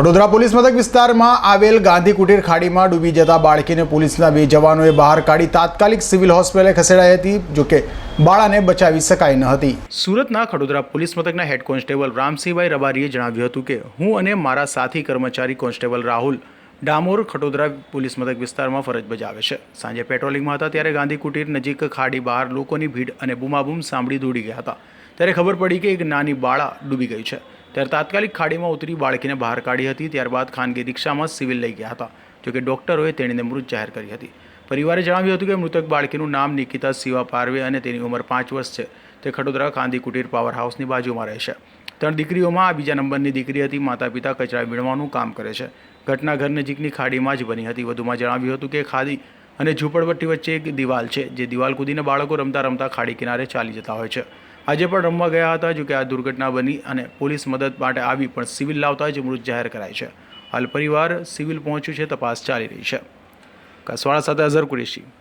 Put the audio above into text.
Khadodara police મથક વિસ્તારમાં આવેલ ગાંધી કુટીર ખાડીમાં ડૂબી જતા બાળકીને પોલીસના બે જવાનોએ બહાર કાઢી તાત્કાલિક સિવિલ હોસ્પિટલે ખસેડાઈ હતી જોકે બાળાને બચાવી શકાઈ ન હતી. સુરતના ખડોદરા પોલીસ મથકના હેડ કોન્સ્ટેબલ રામસિંહભાઈ રબારીએ જણાવ્યું હતું કે, હું અને મારા સાથી કર્મચારી કોન્સ્ટેબલ રાહુલ ડામોર ખટોદરા પોલીસ મથક વિસ્તારમાં ફરજ બજાવે છે. સાંજે પેટ્રોલિંગમાં હતા ત્યારે ગાંધી કુટીર નજીક ખાડી બહાર લોકોની ભીડ અને બૂમાબૂમ સાંભળી દોડી ગયા હતા. ત્યારે ખબર પડી કે એક નાની બાળા ડૂબી ગઈ છે. ત્યારે તાત્કાલિક ખાડીમાં ઉતરી બાળકીને બહાર કાઢી હતી. ત્યારબાદ ખાનગી રિક્ષામાં સિવિલ લઈ ગયા હતા જોકે ડોક્ટરોએ તેણીને મૃત જાહેર કરી હતી. પરિવારે જણાવ્યું હતું કે મૃતક બાળકીનું નામ નિકિતા શિવા પારવે અને તેની ઉંમર પાંચ વર્ષ છે. તે ખડોદરા ગાંધી કુટીર પાવર હાઉસની બાજુમાં રહે છે. ત્રણ દીકરીઓમાં આ બીજા નંબરની દીકરી હતી. માતા પિતા કચરા વીણવાનું કામ કરે છે. ઘટના ઘર નજીકની ખાડીમાં જ બની હતી. વધુમાં જણાવ્યું હતું કે ખાડી અને ઝૂંપડપટ્ટી વચ્ચે એક દિવાલ છે, જે દિવાલ કૂદીને બાળકો રમતા રમતા ખાડી કિનારે ચાલી જતા હોય છે. આજે પણ રમવા ગયા હતા, જો કે આ દુર્ઘટના બની અને પોલીસ મદદ માટે આવી પણ સિવિલ લાવતા જ મૃત જાહેર કરાય છે. હાલ પરિવાર સિવિલ પહોંચ્યું છે, તપાસ ચાલી રહી છે. કસવાળા સાથે અઝર કુરેશી.